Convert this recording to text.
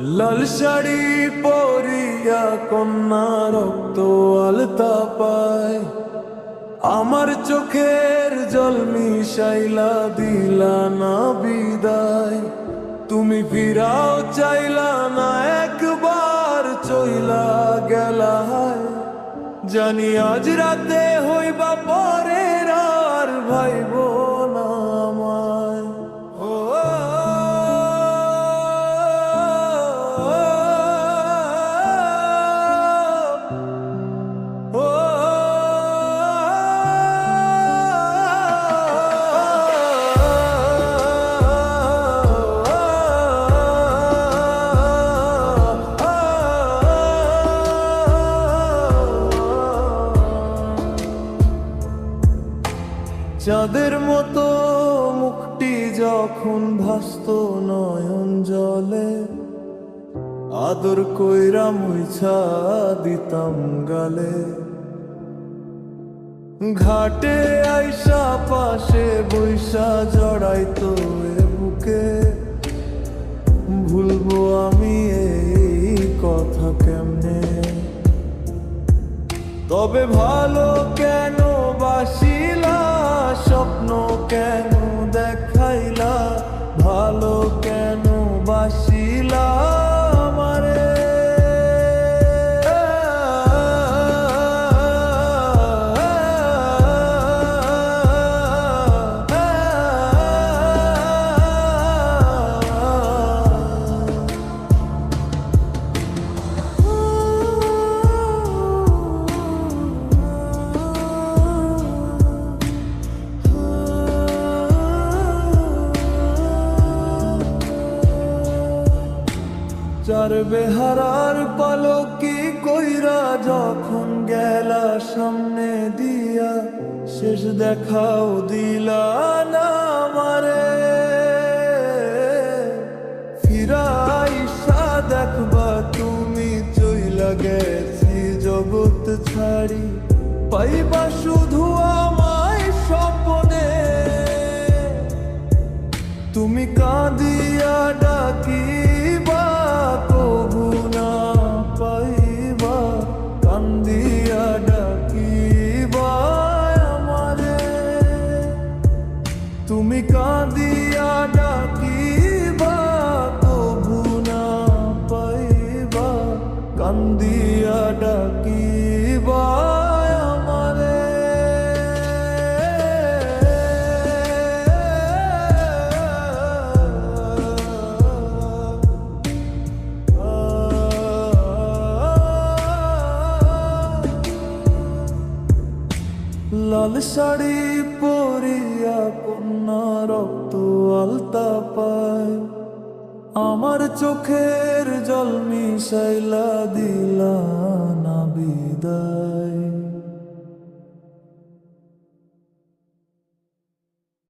লাল শাড়ি পরিয়া কন্যা রক্ত আলতা পায়। আমার চোখের জল মিশাইলা দিলা না বিদায়। তুমি ফিরাও চাইলা না, একবার চইলা গেলা জানি আজ রাতে হইবা পরের আর ভাইব। চাঁদের মতো মুখটি যখন ভাস্ত নয়ন জলে, আদর কইরা মুইছা দিতাম গালে। ঘাটে আইসা পাশে বৈশা জড়াইতো এ বুকে। ভুলবো আমি এই কথা কেমনে? তবে ভালো কেন চার বেহারার পালকি কইরা যখন গেলা সামনে দিয়া, শেষ দেখাও দিলা না আমারে। ফিরাইসা দেখবা তুমি চইলা গেছি জগৎ ছাড়ি, পাইবা শুধু আমায় লাল শাড়ি পরিয়া কন্যা রক্ত আলতা পায়। আমার চোখের জল মিশাইলা দিলা।